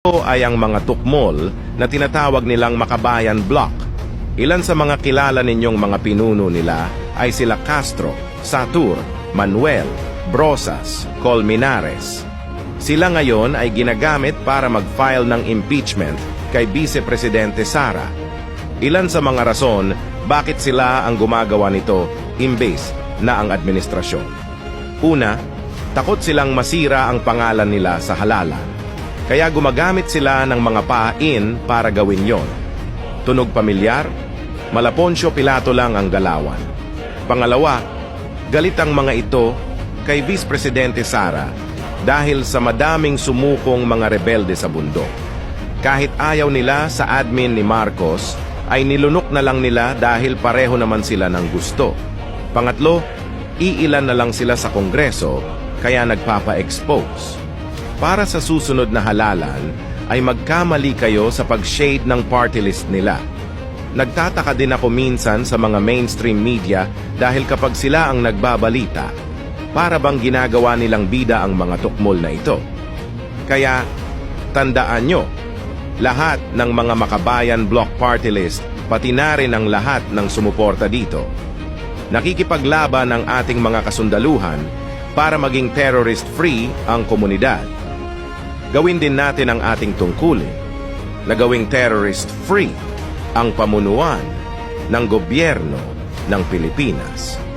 Ito ay ang mga tukmol na tinatawag nilang Makabayan Block. Ilan sa mga kilala ninyong mga pinuno nila ay sila Castro, Satur, Manuel, Brosas, Colmenares. Sila ngayon ay ginagamit para mag-file ng impeachment kay Vice Presidente Sara. Ilan sa mga rason bakit sila ang gumagawa nito imbes na ang administrasyon. Una, takot silang masira ang pangalan nila sa halalan. Kaya gumagamit sila ng mga pain para gawin yon. Tunog pamilyar, Malaponsyo Pilato lang ang galawan. Pangalawa, galit ang mga ito kay Vice Presidente Sara dahil sa madaming sumukong mga rebelde sa bundok. Kahit ayaw nila sa admin ni Marcos, ay nilunok na lang nila dahil pareho naman sila ng gusto. Pangatlo, iilan na lang sila sa Kongreso kaya nagpapa-expose. Para sa susunod na halalan, ay magkamali kayo sa pag-shade ng party list nila. Nagtataka din ako minsan sa mga mainstream media dahil kapag sila ang nagbabalita, para bang ginagawa nilang bida ang mga tukmol na ito. Kaya, tandaan nyo, lahat ng mga makabayan block party list, pati na rin ang lahat ng sumuporta dito, nakikipaglaban ang ating mga kasundaluhan para maging terrorist-free ang komunidad. Gawin din natin ang ating tungkulin na gawing terrorist-free ang pamunuan ng gobyerno ng Pilipinas.